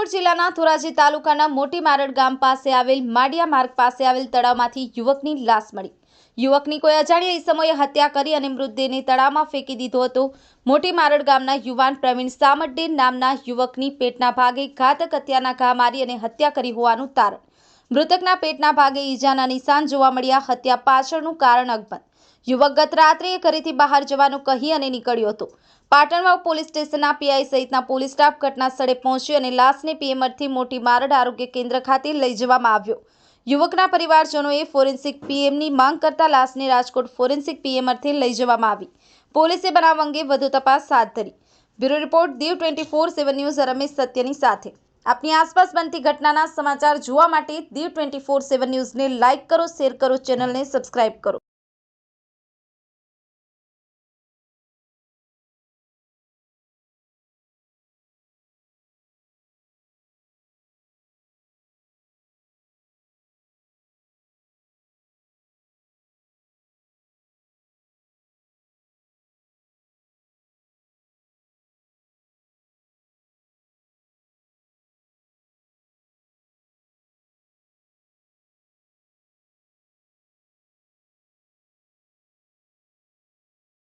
રાજકોટ જિલ્લાના ધોરાજી તાલુકાના મોટી મારડ ગામ પાસે આવેલ માડિયા માર્ગ પાસે આવેલ તળાવમાંથી યુવકની લાશ મળી. યુવકની કોઈ અજાણ્યા ઈસમોએ હત્યા કરી અને મૃતદેહને તળાવમાં ફેંકી દીધો હતો. મોટી મારડ ગામના યુવાન પ્રવીણ સામડ્ડે નામના યુવકની પેટના ભાગે ઘાતક હત્યાના ઘા મારી અને હત્યા કરી હોવાનું તારણ. મૃતકના પેટના ભાગે ઈજાના નિશાન જોવા મળ્યા, હત્યા પાછળનું કારણ અકબંધ. યુવક ગત રાત્રે ઘરેથી બહાર જવાનું કહી અને નીકળ્યો હતો. પાટણવાવ પોલીસ સ્ટેશનના પીઆઈ સહિતના પોલીસ સ્ટાફ ઘટના સ્થળે પહોંચ્યો અને લાશને પીએમઆરથી મોટી મારડ આરોગ્ય કેન્દ્ર ખાતે લઈ જવામાં આવ્યો. યુવકના પરિવારજનોએ ફોરેન્સિક પીએમની માંગ કરતા લાશને રાજકોટ ફોરેન્સિક પીએમઆરથી લઈ જવામાં આવી. પોલીસે બનાવ અંગે વધુ તપાસ હાથ ધરી. Bureau report Diu twenty four seven news Ramesh સત્યની સાથે. આપની આસપાસ બનતી ઘટનાના સમાચાર જોવા માટે દીવ ટ્વેન્ટી ફોર સેવન ન્યૂઝને લાઇક કરો શેર કરો ચેનલને સબસ્ક્રાઇબ કરો.